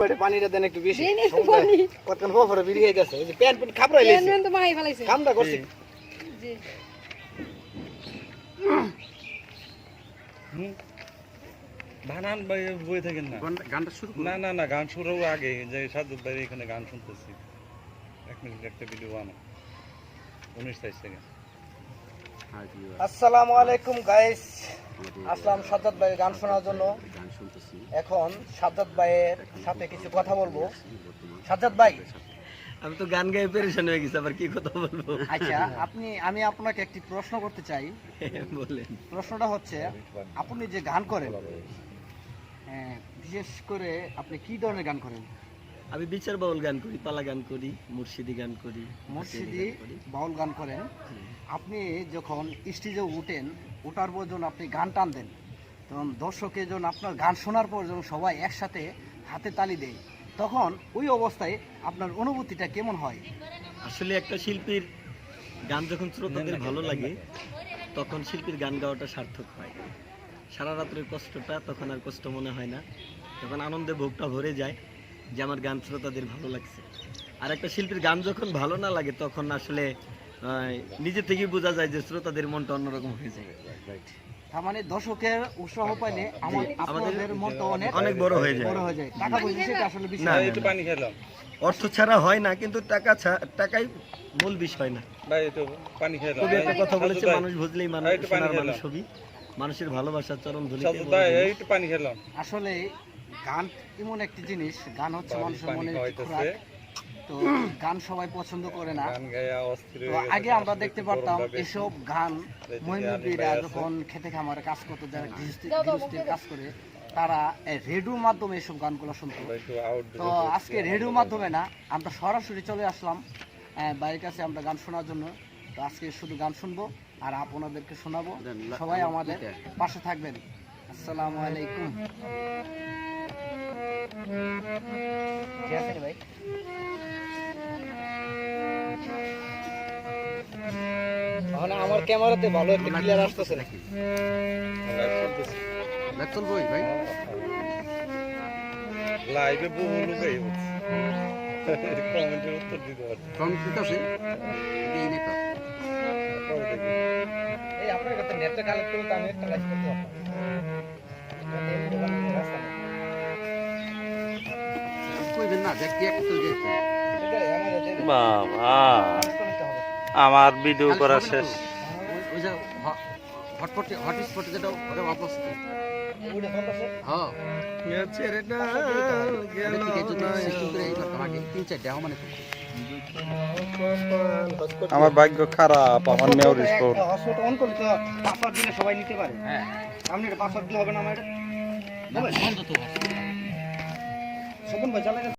পেটে পানিটা দেন একটু বেশি। দেন একটু পানি। কতক্ষণ হওয়ার পরে বেরিয়ে গেছে? ওই যে প্যান্ট প্যান্ট খাবড়াই পেন লেছে তো মাই ফেলাইছে। কামটা করছি। জি। বানান বই থাকেন না। গানটা শুরু না না না গান শুরু আগে যে সাজ্জাদ ভাই এখানে গান শুনতেছি। এক মিনিট একটা ভিডিও বানা উনিশ তারিখ থেকে। আসসালামু আলাইকুম গাইস আসলাম সাজ্জাদ ভাইয়ের গান শোনার জন্য। এখন সাজ্জাদ ভাইয়ের সাথে কিছু কথা বলব। সাজ্জাদ ভাই। আমি তো গান গায়ে পেরেশান হয়ে গেছি আবার কি কথা বলব? আচ্ছা আপনি আমি আপনাকে একটি প্রশ্ন করতে চাই। বলেন। প্রশ্নটা হচ্ছে আপনি যে গান করেন হ্যাঁ, বিশেষ করে আপনি কি ধরনের গান করেন? আমি বিচার বাউল গান করি পালা গান করি মুর্শিদি গান করি মুর্শিদি বাউল গান করেন। আপনি যখন স্টেজে উঠেন ওঠার পর যখন আপনি গান টান দেন। তখন দর্শকে যখন আপনার গান শোনার পর যখন সবাই একসাথে হাতে তালি দেয় তখন ওই অবস্থায় আপনার অনুভূতিটা কেমন হয়? আসলে একটা শিল্পীর গান যখন শ্রোতাদের ভালো লাগে তখন শিল্পীর গান গাওয়াটা সার্থক হয়। সারা রাত্রের কষ্টটা তখন আর কষ্ট মনে হয় না। তখন আনন্দে ভোগটা ভরে যায় যে আমার গান শ্রোতাদের ভালো লাগছে। আর একটা শিল্পীর গান যখন ভালো না লাগে তখন আসলে নিজে থেকেই বোঝা যায় যে শ্রোতাদের মনটা অন্যরকম হয়ে যায়। তার মানে দর্শকের উৎসাহ পাইলে আমার আপনাদের মতো অনেক অনেক বড় হয়ে যায়। বড় হয়ে যায়। টাকা পয়সা সেটা আসলে বিষয় না। একটু পানি খেলাম অর্থ ছাড়া হয় না কিন্তু টাকা টাকাই মূল বিষয় না। ভাই একটু পানি খেলাম একটা কথা বলেছে মানুষ বুঝলেই মানুষ এই একটু পানি খেলাম। মানুষ হবি। মানুষের ভালোবাসা চরম এই একটু পানি খেলাম আসলে গান এমন একটি জিনিস গান হচ্ছে মানুষের মনে তো গান সবাই পছন্দ করে না। তো আগে আমরা দেখতে পারতাম এসব গান মহিমুদ্দিরা। যখন খেতে খামারে কাজ করতো যারা গৃহস্থী- কাজ করে তারা রেডিওর মাধ্যমে এসব গানগুলো শুনতো। তো আজকে রেডিওর মাধ্যমে না আমরা সরাসরি চলে আসলাম বাইরের কাছে আমরা গান শোনার জন্য। তো আজকে শুধু গান শুনব আর আপনাদেরকে শোনাবো। সবাই আমাদের পাশে থাকবেন। আসসালামু আলাইকুম। ঠিক আছে ভাই। আমার ক্যামেরাতে ভালো একটা ক্লিয়ার আসতেছে নাকি? লাগতল ভাই। লাইভে বহু লোকই কমেন্টের উত্তর দিতে পারছে কম দিতেছে এই নেতা। এই আপনার কাছে নেটটা কালেক্ট করে তো আমি একটা লাইভ করতে পারতাম। আপনাদের এই দোকানে কোনো রাস্তা নেই। কইবেন না দেখ কি একটা তো যেতে এটাই আমাদের যে- বাবা connect করে নিতে হবে। আমার ভিডিও করা শেষ। যে হটপট হটস্পট যেটা ওটা চলতেছে? হ্যাঁ। মানে আমার ভাগ্য খারাপ আমার মেয়র hotspot on করলে তো দিলে সবাই নিতে পারে হ্যাঁ আপনি এটা পাসওয়ার্ড দিলে হবে না আমার এটা? ভাই